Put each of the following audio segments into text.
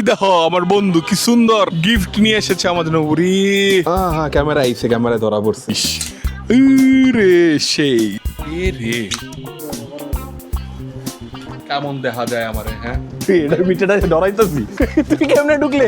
এই দেখো আমার বন্ধু কি সুন্দর। গিফট নিয়ে এসেছে হ্যাঁ হ্যাঁ ক্যামেরা আইছে ক্যামেরায় ধরা পড়ছি। রে সেই। রে কেমন দেখা যায় আমারে হ্যাঁ? এটার ডরাইতেছি তুই কেমনে ঢুকলে?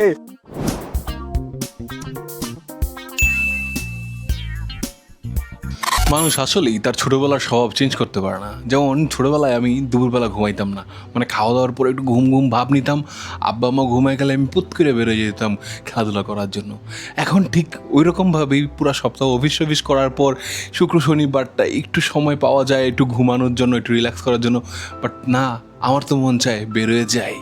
মানুষ আসলেই তার ছোটবেলার স্বভাব চেঞ্জ করতে পারে না। যেমন ছোটোবেলায় আমি দুপুরবেলা ঘুমাইতাম না। মানে খাওয়া দাওয়ার পর একটু ঘুম ঘুম ভাব নিতাম। আব্বা মা ঘুমায় গেলে আমি পুত করে বেরোয় যেতাম খেলাধুলা করার জন্য। এখন ঠিক ওই রকমভাবেই পুরো সপ্তাহ অফিস অফিস করার পর শুক্র, শনিবারটা একটু সময় পাওয়া যায় একটু ঘুমানোর জন্য, একটু রিল্যাক্স করার জন্য। বাট না, আমার তো মন চায় বেরোয় যাই।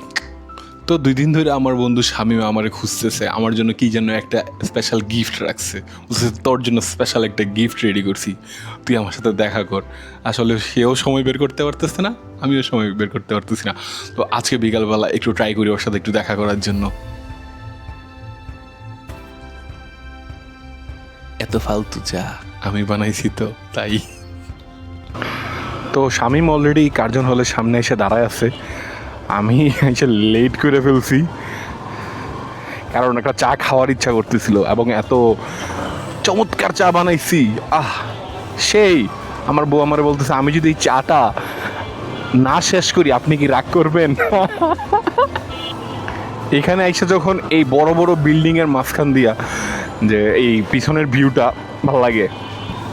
তো দুই দিন ধরে আমার বন্ধু শামিম আমারে খুঁজতেছে আমার জন্য কি যেন একটা স্পেশাল গিফট রাখছে। তোর জন্য স্পেশাল একটা গিফট রেডি করছি। তুই আমার সাথে দেখা কর। আসলে সেও সময় বের করতে পারতেছে না আমিও সময় বের করতে পারতেছি না। তো আজকে বিকালবেলা একটু ট্রাই করি ওর সাথে একটু দেখা করার জন্য। এত ফালতু চা। আমি বানাইছি তো তাই। তো শামিম অলরেডি কার্জন হলের সামনে এসে দাঁড়ায় আছে। আমি এসে লেট করে ফেলছি। কারণ একটা চা খাওয়ার ইচ্ছা করতেছিল এবং এত চমৎকার চা বানাইছি। আহ, সেই আমার বউ আমার বলতেছে, আমি যদি এই চাটা না শেষ করি, আপনি কি রাগ করবেন? এখানে এসে যখন এই বড় বড় বিল্ডিং এর মাঝখান দিয়া যে এই পিছনের ভিউটা ভালো লাগে।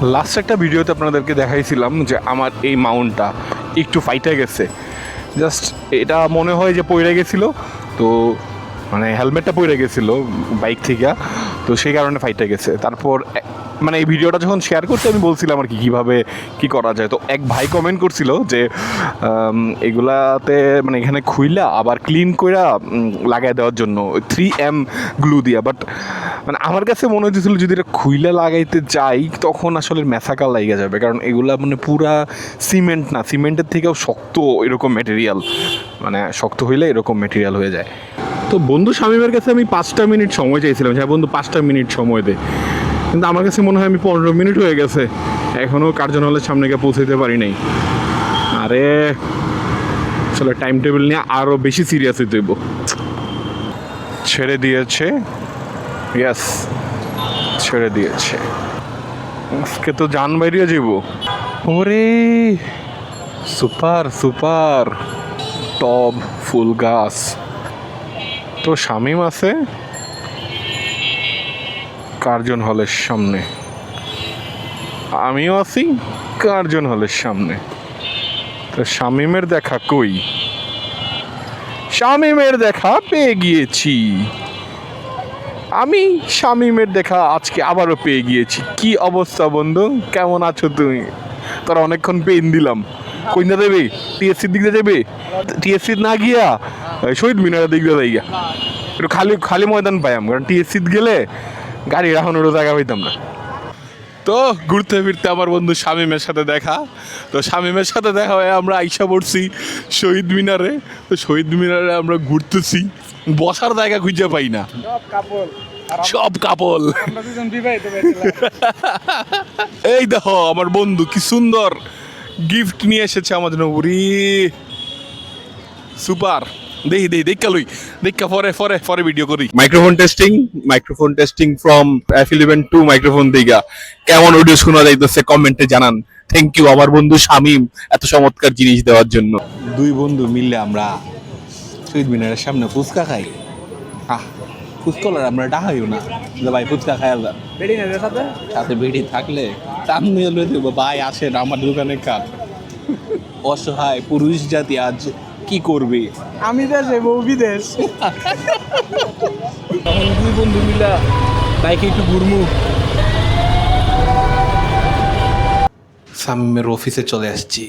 লাস্ট একটা ভিডিওতে আপনাদেরকে দেখাইছিলাম যে আমার এই মাউন্টটা একটু ফাইটে গেছে। জাস্ট এটা মনে হয় যে পড়ে গেছিল, তো মানে হেলমেটটা পড়ে গেছিল বাইক থেকে, তো সেই কারণে ফাইটটা গেছে। তারপর মানে এই ভিডিওটা যখন শেয়ার করছি আমি বলছিলাম আর কি কীভাবে কী করা যায়। তো এক ভাই কমেন্ট করছিল যে এগুলাতে মানে এখানে খুইলা আবার ক্লিন উম, লাগাই দেওয়ার জন্য। থ্রি এম গ্লু দিয়া। বাট মানে আমার কাছে মনে হচ্ছিল যদি এটা খুইলা লাগাইতে যাই তখন আসলে মেসাকা লাইগা যাবে। কারণ এগুলা মানে পুরা সিমেন্ট না। সিমেন্টের থেকেও শক্ত এরকম মেটেরিয়াল মানে শক্ত হইলে এরকম মেটেরিয়াল হয়ে যায়। তো বন্ধু স্বামীমের কাছে আমি পাঁচটা মিনিট সময় চাইছিলাম। হ্যাঁ বন্ধু পাঁচটা মিনিট সময় দে। কিন্তু আমার কাছে মনে হয় আমি পনেরো মিনিট হয়ে গেছে। এখনও কার্জন হলের সামনে গিয়ে পৌঁছাইতে পারি নাই। আরে আসলে টাইম টেবিল নিয়ে আরও বেশি সিরিয়াস হইতে হইব। ছেড়ে দিয়েছে? ইয়াস ছেড়ে দিয়েছে। আজকে তো জান বাইরিয়ে যাব ওরে সুপার সুপার। টব ফুল গাছ। তো শামিম আছে? কার্জন হলের সামনে। আমিও আছি কার্জন হলের সামনে। তো শামিমের দেখা কই? শামিমের দেখা পেয়ে গিয়েছি। আমি শামিমের দেখা আজকে আবারও পেয়ে গিয়েছি। কি অবস্থা বন্ধু? কেমন আছো তুমি? তোরা অনেকক্ষণ পেন দিলাম। কইনা দেবে? টিএসসির দিক দিয়ে দেবে? টিএসসি না গিয়া শহীদ মিনারের দিক দিয়ে গিয়া একটু খালি খালি ময়দান পাই আমি কারণ টিএসসি গেলে গাড়ি রাখানোরও জায়গা পাইতাম না তো ঘুরতে ফিরতে আমার বন্ধু শামিমের সাথে দেখা। তো শামিমের সাথে দেখা হয়ে আমরা আইসা পড়ছি শহীদ মিনারে। তো শহীদ মিনারে আমরা ঘুরতেছি। বসার জায়গা খুঁজে পাই না। সব কাপল এই দেখো আমার বন্ধু কি সুন্দর গিফট নিয়ে এসেছে আমার জন্য সুপার। দেখি দেখি দেখা লই। দেখা পরে পরে পরে ভিডিও করি। Microphone testing microphone testing from F eleven two microphone Digha কেমন অডিও শোনা যাইতেছে কমেন্টে জানান। থ্যাংক ইউ আমার বন্ধু শামিম এত চমৎকার জিনিস দেওয়ার জন্য। দুই বন্ধু মিললে আমরা শহীদ মিনারের সামনে ফুচকা খাই। আহ ফুচকলার আমরা ডাহাইও না। যে ভাই ফুচকা খাই আলাদা। বেড়ি না সাথে? সাথে বেড়ি থাকলে সামনে এলো দেবো। ভাই আসেন আমার দোকানে কাজ। অসহায় পুরুষ জাতি আজ কি করবে? আমি দেশে বউ বিদেশ। তখন দুই বন্ধু মিলা বাইকে একটু ঘুরমু। সামিমের অফিসে চলে আসছি।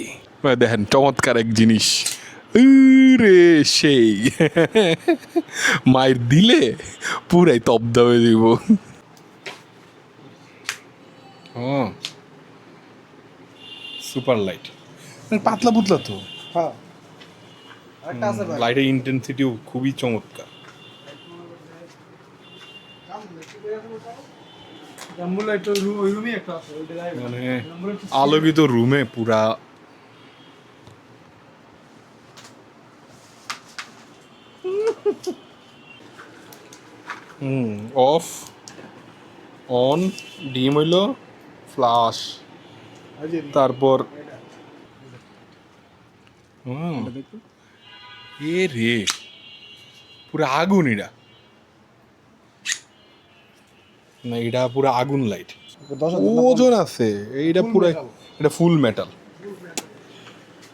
দেখেন চমৎকার এক জিনিস। রে সেই। মায়ের দিলে পুরাই তব্দ হয়ে দিব। Super light. পাতলা পুতলা তো? হ্যাঁ। লাইটের ইন্টেন্সিটিও খুবই চমৎকার। মানে আলোকিত রুমে পুরা হুম অফ অন ডিম হইল ফ্লাশ তারপর হুম। এ রে? পুরো আগুন এটা না এটা পুরো আগুন লাইট ওজন আছে এইটা পুরো এটা ফুল মেটাল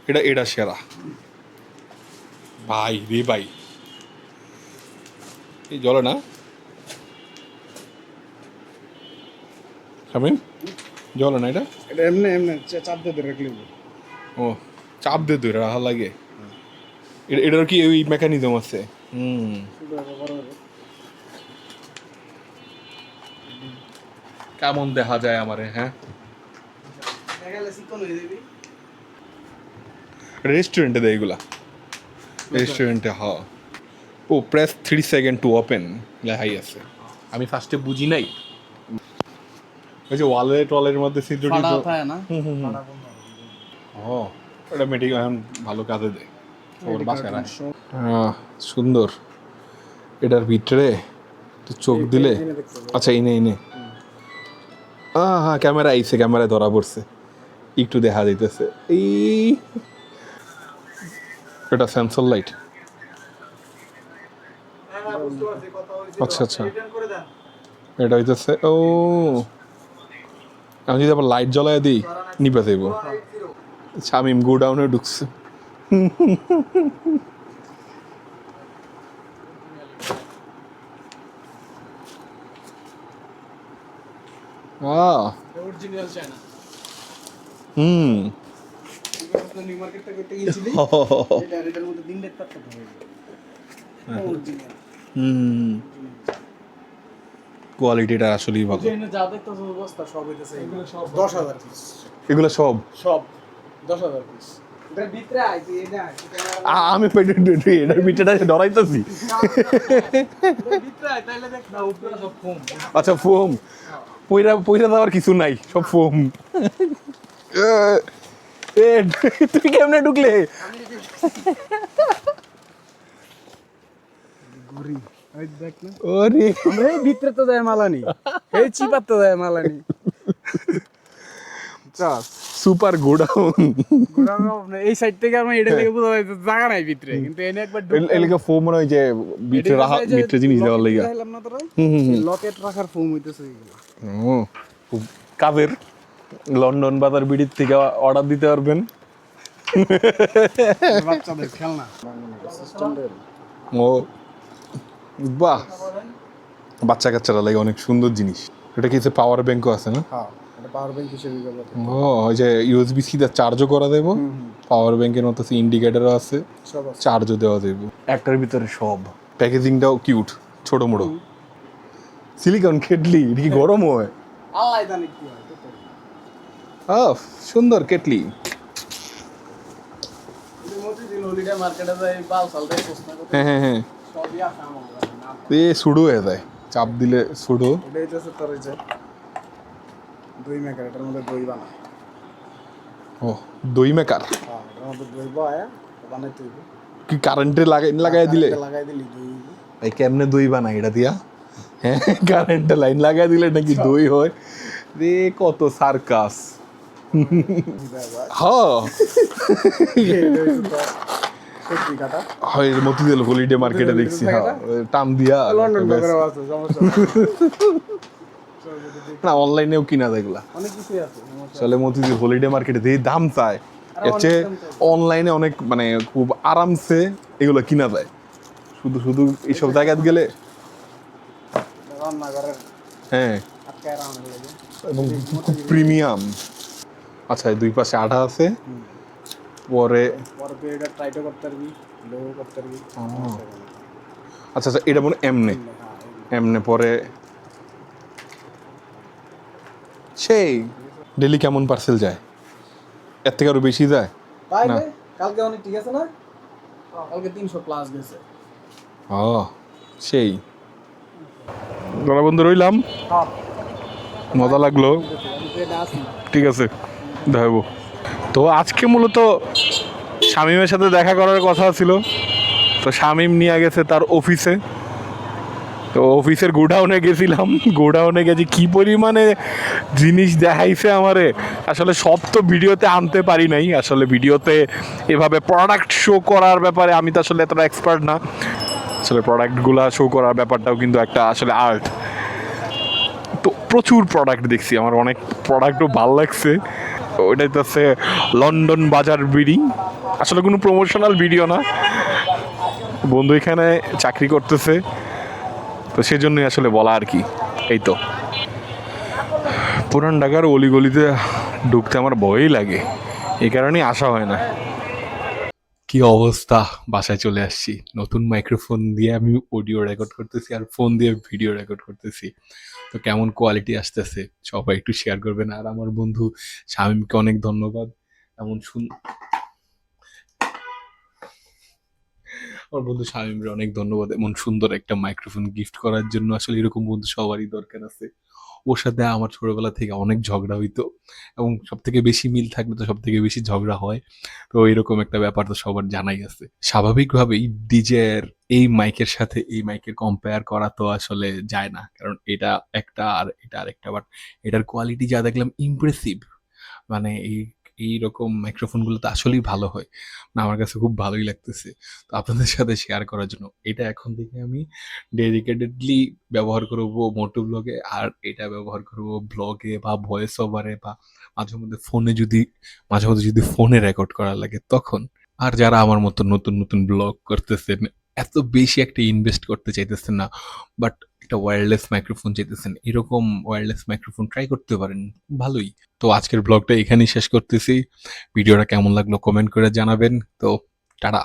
এটা এটা সেরা। ভাই রে ভাই। এই জলে না? খাবেন জলে না এটা? এটা এমনি এমনি চাপ দিয়ে রাখলে ও চাপ দে তুই রাহা লাগে। এটা এটার কি ওই মেকানিজম আছে? হুম। কেমন দেখা যায় আমারে হ্যাঁ? রেস্টুরেন্টে দেয় এগুলা। রেস্টুরেন্টে হ। ও press three second to open লেখাই আছে। আমি ফার্স্টে বুঝি নাই। ওই যে ওয়ালে টলের মধ্যে বন্ধ ও এটা মেডিক এখন ভালো কাজে দেয়। ওর বাসায় সুন্দর। এটার ভিতরে চোখ দিলে? আচ্ছা ইনে ইনে হ্যাঁ হ্যাঁ ক্যামেরা আইছে ক্যামেরায় ধরা পড়ছে। একটু দেখা যাইতেছে। এই এটা সেন্সর লাইট আচ্ছা, আচ্ছা। এটা হইতেছে ও। আমি যদি আবার লাইট জ্বলায় দিই নিপে যাইব। শামিম গোডাউনে ঢুকছে। আহ অরিজিনাল চায়না হুম নিউ মার্কেট থেকে করতে এটা এটার মধ্যে দিন দেখতে পারতে অরিজিনাল হুম কোয়ালিটিটা আসলেই ভালো। যা দেখতেছ অবস্থা সব হইতেছে এগুলো সব দশ হাজার পিস এগুলো সব? সব। দশ হাজার পিস আমি এটার ডরাইতেছি আচ্ছা ফোম। পয়রা পয়রা দেওয়ার কিছু নাই সব ফোম। তুই কেমনে ঢুকলে? ওরে। আমরা ভিতরে তো দেয় মালানি এই চিপার তো দেয় মালানি। চাস। Super godown. এই সাইড থেকে আমরা এটা থেকে বোঝা যায় জায়গা নাই ভিতরে। কিন্তু এনে একবার এলাকা ফোম মনে হয় যে ভিতরে রাখা ভিতরে জিনিস দেওয়ার লাগে। লকেট রাখার ফোম হইতেছে ও লন্ডন বাজার বিড়ির থেকে অর্ডার দিতে পারবেন। বাচ্চাদের খেলনা। ও বাহ। বাচ্চা কাচ্চারা লাগে অনেক সুন্দর জিনিস। এটা কি পাওয়ার ব্যাংকও আছে না? হ্যাঁ। পাওয়ার ব্যাংক হিসেবে ও ওই যে ইউএসবি সিটা চার্জও করা দেবো। পাওয়ার ব্যাংকের মতো ইন্ডিকেটারও আছে। চার্জও দেওয়া দেবো। একটার ভিতরে সব। প্যাকেজিংটাও কিউট ছোট মোটো সিলিকন কেটলি এটা কি গরম হয়? আল্লাহ জানে কি হয় তো তো। আহ সুন্দর কেটলি হ্যাঁ হ্যাঁ হ্যাঁ। সবই আছে আমার। কাছে। নাম এ সুডো হয়ে যায়। চাপ দিলে সুডো এটা হইতেছে তোর হইছে দই মেকার এটার মধ্যে দই বানায় ও দই মেকার? হ্যাঁ এটার মধ্যে দই বয়া বানাইতে হইবে কি কারেন্টে লাগাই লাগাই দিলে? লাগাই দিলি দই। এই কেমনে দই বানাই এটা দিয়া? হ্যাঁ কারেন্টে লাইন লাগাই দিলে নাকি দই হয়? রে কত সার্কাস। হ্যাঁ হয় মতিঝিল হলিডে মার্কেটে দেখছি হ্যাঁ। টান দিয়া। লন্ডন না অনলাইনেও কিনা যায় এগুলা। চলে মতিঝিল হলিডে মার্কেটে যেই দাম চায় এর চেয়ে অনলাইনে অনেক মানে খুব আরামসে এগুলো কিনা যায়। শুধু শুধু এইসব জায়গায় গেলে? হ্যাঁ। এবং খুব প্রিমিয়াম আচ্ছা দুই পাশে আঠা আছে। পরে? আচ্ছা আচ্ছা এটা মনে এমনে। হ্যাঁ, এমনে পরে? সেই। ডেলি কেমন পার্সেল যায়? এর থেকে আরও বেশি যায়? তাই না। কালকে অনেক ঠিক আছে না? কালকে তিনশো প্লাস গেছে। ও সেই। দাদা বন্ধু রইলাম। হ্যাঁ। মজা লাগল। ঠিক আছে দেখাবো। তো আজকে মূলত শামিমের সাথে দেখা করার কথা ছিল। তো শামিম নিয়ে গেছে তার অফিসে তো অফিসের গোডাউনে গেছিলাম। গোডাউনে গেছি কি পরিমাণে জিনিস দেখাইছে আমারে, আসলে সব তো ভিডিওতে আনতে পারি নাই। আসলে ভিডিওতে এভাবে প্রোডাক্ট শো করার ব্যাপারে আমি তো আসলে এতটা এক্সপার্ট না। আসলে প্রোডাক্টগুলা শো করার ব্যাপারটাও কিন্তু একটা আসলে আর্ট তো প্রচুর প্রোডাক্ট দেখছি, আমার অনেক প্রোডাক্টও ভালো লাগছে। ওইটাই তো হচ্ছে লন্ডন বাজার বিডি। আসলে কোনো প্রমোশনাল ভিডিও না। বন্ধু এখানে চাকরি করতেছে। তো সেজন্যই আসলে বলা আর কি, এই তো। পুরান ঢাকার অলিগলিতে ঢুকতে আমার ভয়ই লাগে এই কারণেই আসা হয় না। কি অবস্থা? বাসায় চলে আসছি। নতুন মাইক্রোফোন দিয়ে আমি অডিও রেকর্ড করতেছি আর ফোন দিয়ে ভিডিও রেকর্ড করতেছি। তো কেমন কোয়ালিটি আসতেছে? সবাই একটু শেয়ার করবেন। আর আমার বন্ধু শামীমকে অনেক ধন্যবাদ। এমন শুন আমার বন্ধু শামীমরে অনেক ধন্যবাদ এমন সুন্দর একটা মাইক্রোফোন গিফট করার জন্য। আসলে এরকম বন্ধু সবারই দরকার আছে। ওর সাথে আমার ছোটবেলা থেকে অনেক ঝগড়া হইতো এবং সব থেকে বেশি মিল থাকলে তো সব থেকে বেশি ঝগড়া হয়। তো এরকম একটা ব্যাপার তো সবার জানাই আছে। স্বাভাবিকভাবেই ডিজের এই মাইকের সাথে এই মাইকের কম্পেয়ার করা তো আসলে যায় না। কারণ এটা একটা আর এটা আরেকটা। বাট এটার কোয়ালিটি যা দেখলাম ইমপ্রেসিভ মানে এই এইরকম মাইক্রোফোনগুলো তো আসলেই ভালো হয়। না, আমার কাছে খুব ভালোই লাগতেছে। তো আপনাদের সাথে শেয়ার করার জন্য। এটা এখন থেকে আমি ডেডিকেটেডলি ব্যবহার করব মোটো ব্লগে আর এটা ব্যবহার করব ব্লগে বা ভয়েস ওভারে বা মাঝে মধ্যে ফোনে যদি, মাঝে মধ্যে যদি ফোনে রেকর্ড করা লাগে তখন। আর যারা আমার মতো নতুন নতুন ব্লগ করতেছেন, এত বেশি একটা ইনভেস্ট করতে চাইতেছেন না। বাট একটা ওয়্যারলেস মাইক্রোফোন যেতেছেন এরকম ওয়্যারলেস মাইক্রোফোন ট্রাই করতে পারেন, ভালোই। তো আজকের ব্লগটা এখানেই শেষ করতেছি। ভিডিওটা কেমন লাগল কমেন্ট করে জানাবেন। তো, টাটা।